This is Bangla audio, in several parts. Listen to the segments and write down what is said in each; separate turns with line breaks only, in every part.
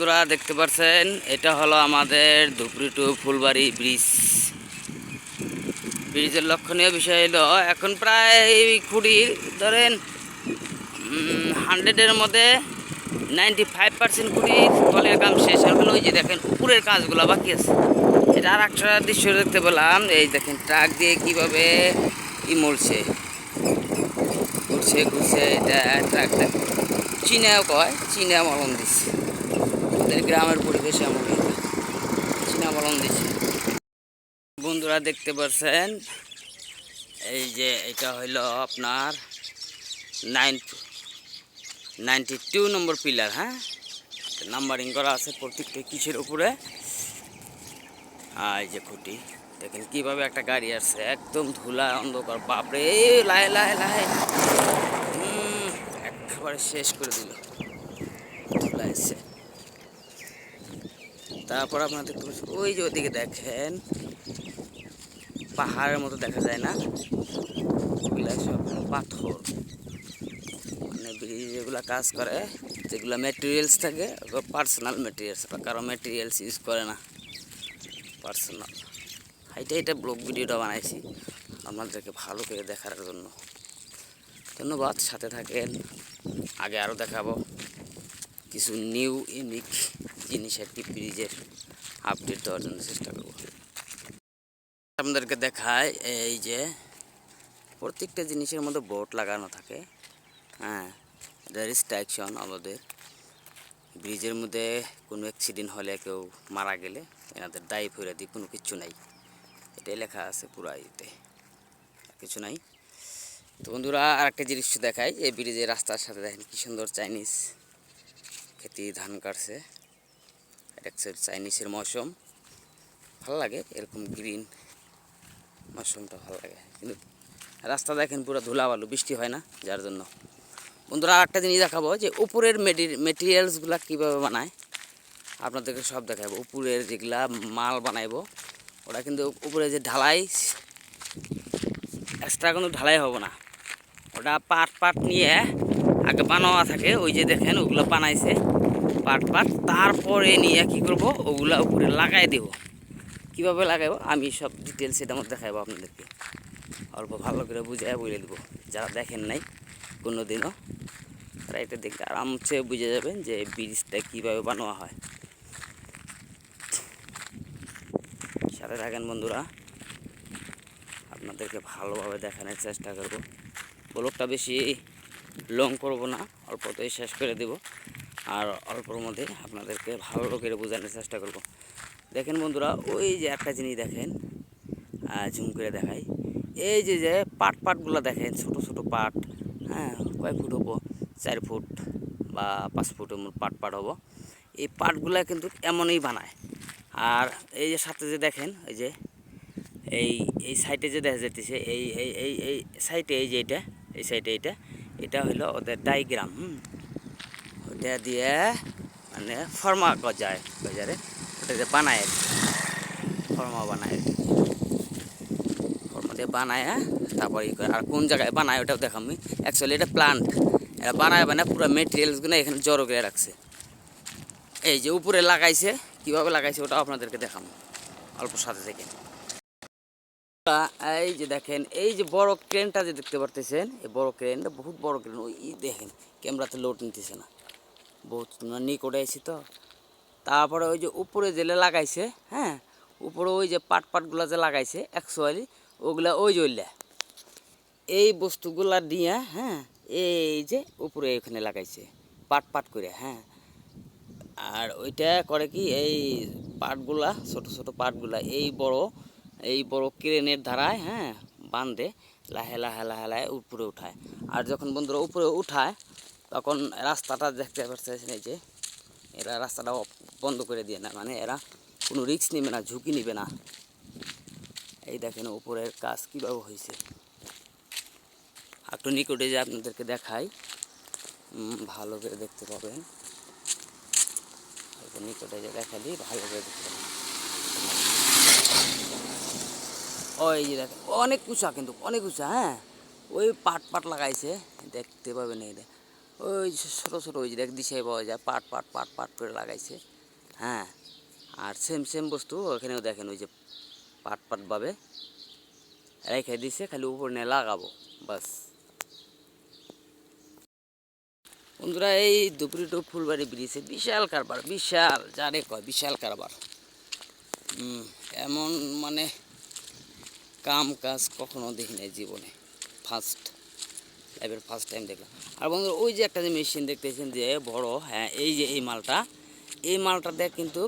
বন্ধুরা দেখতে পাচ্ছেন এটা হলো আমাদের ধুপড়ি টু ফুলবাড়ি ব্রিজ। ব্রিজের লক্ষণীয় বিষয় হলো, এখন প্রায় কুড়ি ধরেন হান্ড্রেডের মধ্যে নাইনটি ফাইভ পার্সেন্ট কুড়ির তলের কাম শেষ। এখন ওই যে দেখেন, উপরের কাজগুলো বাকি আছে। এটা আর একটা দৃশ্য দেখতে পেলাম, এই দেখেন, ট্রাক দিয়ে কীভাবে ই মরছে। ঘুরছে ঘুরছে, এটা ট্রাক চীনাও কয় চীনা মলম দিচ্ছে। আমাদের গ্রামের পরিবেশে এমন চীনা মলম দিচ্ছে বন্ধুরা দেখতে পাচ্ছেন এই যে এটা হইল আপনার nine ninety two number pillar হ্যাঁ? নাম্বারিং করা আছে প্রত্যেকটা কিসের উপরে। এই যে খুঁটি। দেখেন কীভাবে একটা গাড়ি আসছে একদম ধুলা অন্ধকার। বাপরে লাহে লাহে। উম, একেবারে শেষ করে দিল ধুলা এসছে তারপর আপনারা দেখতে পাচ্ছেন ওই যে ওদিকে দেখেন। পাহাড়ের মতো দেখা যায় না? ওগুলা সব পাথর। মানে ব্রিজ যেগুলো কাজ করে, যেগুলো ম্যাটেরিয়ালস থাকে, ওগুলো পার্সোনাল ম্যাটেরিয়ালস কারও ম্যাটেরিয়ালস ইউজ করে না। পার্সোনাল হাইটা এটা ব্লগ ভিডিওটা বানাইছি, আপনাদেরকে ভালো করে দেখার জন্য। ধন্যবাদ, সাথে থাকেন। আগে আরও দেখাবো। কিছু নিউ ইউনিক জিনিস আর কি ব্রিজের আপডেট দেওয়ার জন্য চেষ্টা করব। আপনাদেরকে দেখায় এই যে প্রত্যেকটা জিনিসের মধ্যে বোর্ড লাগানো থাকে। হ্যাঁ এটা রিস্ট্রাকশন আমাদের। ব্রিজের মধ্যে কোনো অ্যাক্সিডেন্ট হলে কেউ মারা গেলে এনাদের দায়ী ফেরা দিয়ে কোনো কিছু নাই। এটাই লেখা আছে পুরা ইতে কিছু নাই। তো বন্ধুরা, আরেকটা জিনিস দেখাই। এই ব্রিজের রাস্তার সাথে দেখেন কি সুন্দর চাইনিজ খেতি ধান কাটছে। এটা হচ্ছে চাইনিজের মৌসুম। ভালো লাগে, এরকম গ্রিন মৌসুমটা ভালো লাগে। কিন্তু রাস্তা দেখেন পুরো ধুলাবালু, বৃষ্টি হয় না, যার জন্য। বন্ধুরা, আরেকটা জিনিস দেখাবো, যে উপরের মেটেরিয়ালসগুলো কীভাবে বানায়, আপনাদেরকে সব দেখাবো। উপরের যেগুলা মাল বানাইবো, ওটা কিন্তু উপরে যে ঢালাই এক্সট্রা কোনো ঢালাই হবে না। ওটা পাট পাট নিয়ে আগে বানাওয়া থাকে, ওই যে দেখেন, ওগুলো বানাইছে। পাট পাট তারপরে নিয়ে কি করব? ওগুলা উপরে লাগাই দেব। কীভাবে লাগাইবো আমি সব ডিটেলস এটার মধ্যে দেখাবো আপনাদেরকে। অল্প ভালো করে বুঝাই বলে দেবো। যারা দেখেন নাই কোনো দিনও তারা এটা দেখতে আরামসে বুঝে যাবেন যে ব্রিজটা কীভাবে বানানো হয়। সাথে থাকেন বন্ধুরা, আপনাদেরকে ভালোভাবে দেখানোর চেষ্টা করব। ব্লগটা বেশি লং করব না, অল্পতেই শেষ করে দেব। আর অল্পর মধ্যে আপনাদেরকে ভালো করে বোঝানোর চেষ্টা করব। দেখেন বন্ধুরা, ওই যে একটা জিনিস দেখেন ঝুম করে দেখাই। এই যে যে পাট পাটগুলো দেখেন, ছোট ছোট পাট হ্যাঁ কয় ফুট হব, চার ফুট বা পাঁচ ফুট পাট পাট হব। এই পাটগুলা কিন্তু এমনই বানায়। আর এই যে সাথে যে দেখেন, এই যে, এই এই সাইডে যে দেখা যেতেছে এই এই এই এই সাইডে, এই যে এটা, এই সাইডে এইটা এটা হলো ওদের ডাইগ্রাম, হুম। ওটা দিয়ে মানে ফর্মা গজায়, গজারে ওটা যে বানায়। ফর্মা বানায়। ফর্মা দিয়ে বানায় তারপর ই করে, আর কোন জায়গায় বানায় ওটাও দেখাম আমি। অ্যাকচুয়ালি এটা প্লান্ট এটা বানায় বানায় পুরো মেটেরিয়ালসগুলো এখানে জড়ো করে রাখছে। এই যে উপরে লাগাইছে, কীভাবে লাগাইছে ওটাও আপনাদেরকে দেখাম অল্প সাথে থেকে। এই যে দেখেন, এই যে বড় ক্রেনটা যে দেখতে পারতেছেন, এই বড় ক্রেনটা বহুত বড় ক্রেন ওই দেখেন ক্যামেরাতে লোড নিতেছে না। বহুত নিকটে আইছি তো তারপরে ওই যে উপরে জেলে লাগাইছে হ্যাঁ? উপরে ওই যে পাট পাটগুলো যে লাগাইছে অ্যাকচুয়ালি ওগুলা ওই জইলা এই বস্তুগুলা দিয়ে হ্যাঁ এই যে উপরে এখানে লাগাইছে, পাট পাট করে হ্যাঁ। আর ওইটা করে কি, এই পাটগুলা, ছোট ছোট পাটগুলা, এই বড় এই বড় ক্রেনের ধারায় হ্যাঁ বান্ধে লাহে লাহে লাহে লাহে উপরে উঠায়। আর যখন বন্ধুরা উপরে উঠায় তখন রাস্তাটা দেখতে পাচ্ছেন এই যে এরা রাস্তাটা বন্ধ করে দিয়ে না মানে এরা কোনো রিস্ক নেবে না, ঝুঁকি নেবে না। এই দেখেন উপরের কাজ কীভাবে হয়েছে। একটু নিকটে যে আপনাদেরকে দেখাই। ভালো করে দেখতে পাবেন। একটু নিকটে যে দেখালি ভালো করে দেখতে পাবেন। ওই যে দেখ অনেক উঁচা কিন্তু, অনেক উঁচা হ্যাঁ? ওই পাট পাট লাগাইছে, দেখতে পাবেন এই ওই ছোটো ছোটো ওই যে দেখ দিশায় পাওয়া যায় পাট পাট পাট পাট করে লাগাইছে। হ্যাঁ আর সেম সেম বস্তু ওখানেও দেখেন ওই যে পাট পাট ভাবে রেখে দিছে, খালি উপর নিয়ে লাগাবো, বাস। বন্ধুরা, এই দুপুরি টু ফুলবাড়ি ব্রিজে বিশাল কারবার, বিশাল যারে কয়, বিশাল কারবার। এমন মানে কাম কাজ কখনো দেখি নাই জীবনে ফার্স্ট লাইফের ফার্স্ট টাইম দেখলাম। আর বন্ধুরা, ওই যে একটা যে মেশিন দেখতেছেন যে বড় হ্যাঁ এই যে এই মালটা এই মালটা দেখ কিন্তু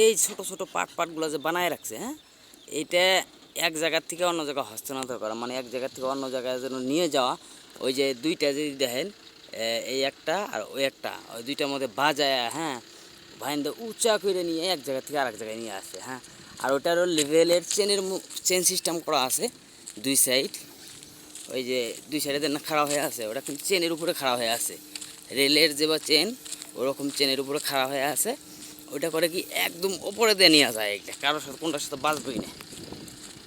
এই ছোট ছোট পাট পাটগুলো যে বানায় রাখছে হ্যাঁ এইটা এক জায়গার থেকে অন্য জায়গায় হস্তান্তর করা মানে এক জায়গার থেকে অন্য জায়গায় যেন নিয়ে যাওয়া, ওই যে দুইটা যদি দেখেন এই একটা আর ওই একটা, ওই দুইটার মধ্যে বাজায় হ্যাঁ ভাইন্দা উঁচা করে নিয়ে এক জায়গা থেকে আরেক জায়গায় নিয়ে আসে হ্যাঁ আর ওটারও লেভেলের চেনের চেন সিস্টেম করা আছে, দুই সাইড ওই যে দুই সাইডে না, খাড়া হয়ে আছে। ওটা কিন্তু চেনের উপরে খাড়া হয়ে আছে। রেলের যে বা চেন ওরকম চেনের উপরে খাড়া হয়ে আছে। ওটা করে কি একদম ওপরে দিয়ে নিয়ে যায়। একটা কারোর সাথে, কোনটার সাথে বাঁচবই না।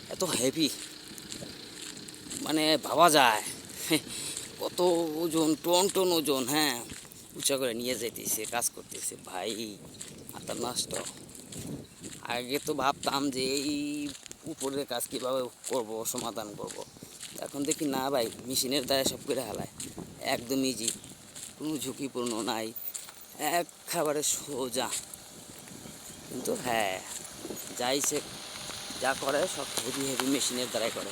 এত হেভি মানে ভাবা যায়। কত ওজন, টন টন ওজন হ্যাঁ। উঁচা করে নিয়ে যেতেছে কাজ করতেছে। ভাই হাতার নষ্ট। আগে তো ভাবতাম যে এই উপরের কাজ কীভাবে করব, সমাধান করব। এখন দেখি না ভাই, মেশিনের দ্বারা সব করে হালায়। একদম ইজি কোনো ঝুঁকিপূর্ণ নাই। এক খাবারে সোজা। কিন্তু হ্যাঁ যাই সে যা করে, সব হেভি হেভি মেশিনের দ্বারাই করে।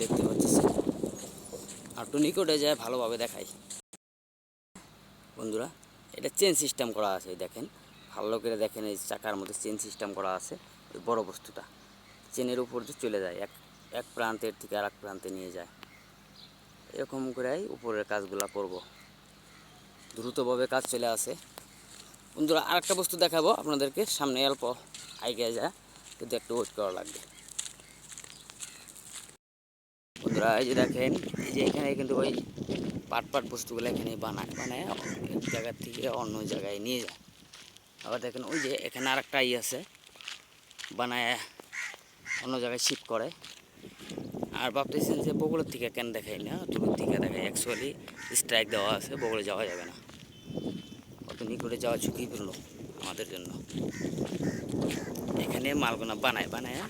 দেখতে পাচ্ছি একটু নিকটে যায়, ভালোভাবে দেখাই। বন্ধুরা, এটা চেন সিস্টেম করা আছে দেখেন। ভালো করে দেখেন, এই চাকার মধ্যে চেন সিস্টেম করা আছে, ওই বড় বস্তুটা। চেনের উপর দিয়ে চলে যায়, এক এক প্রান্তের থেকে আর এক প্রান্তে নিয়ে যায়। এরকম করেই উপরের কাজগুলো করব। দ্রুতভাবে কাজ চলে আসে। বন্ধুরা, আরেকটা বস্তু দেখাবো আপনাদেরকে। সামনে অল্প আইগে যায়, কিন্তু একটু ওয়েট করা লাগবে। বন্ধুরা, এই যে দেখেন, এই যে এখানে কিন্তু ওই পাট পাট বস্তুগুলো এখানে বানায় বানায় এক জায়গা থেকে অন্য জায়গায় নিয়ে যায়। আবার দেখেন, ওই যে এখানে আর একটা আছে, বানায় অন্য জায়গায় শিফট করে। আর ভাবতেছেন যে বগুড়ের থেকে কেন দেখাই না, দূরের থেকে দেখাই। অ্যাকচুয়ালি স্ট্রাইক দেওয়া আছে, বগুড়ে যাওয়া যাবে না। অত নিকটে যাওয়া ঝুঁকিপূর্ণ আমাদের জন্য। এখানে মালগুনা বানায় বানায়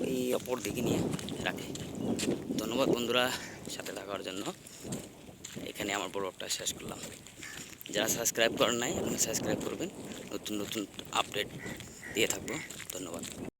ওই অপর দিকে নিয়ে রাখে। ধন্যবাদ বন্ধুরা সাথে থাকার জন্য। এখানে আমার ব্লগটা শেষ করলাম। যারা সাবস্ক্রাইব করেন নাই আপনি সাবস্ক্রাইব করবেন। নতুন নতুন আপডেট দিয়ে থাকব। ধন্যবাদ।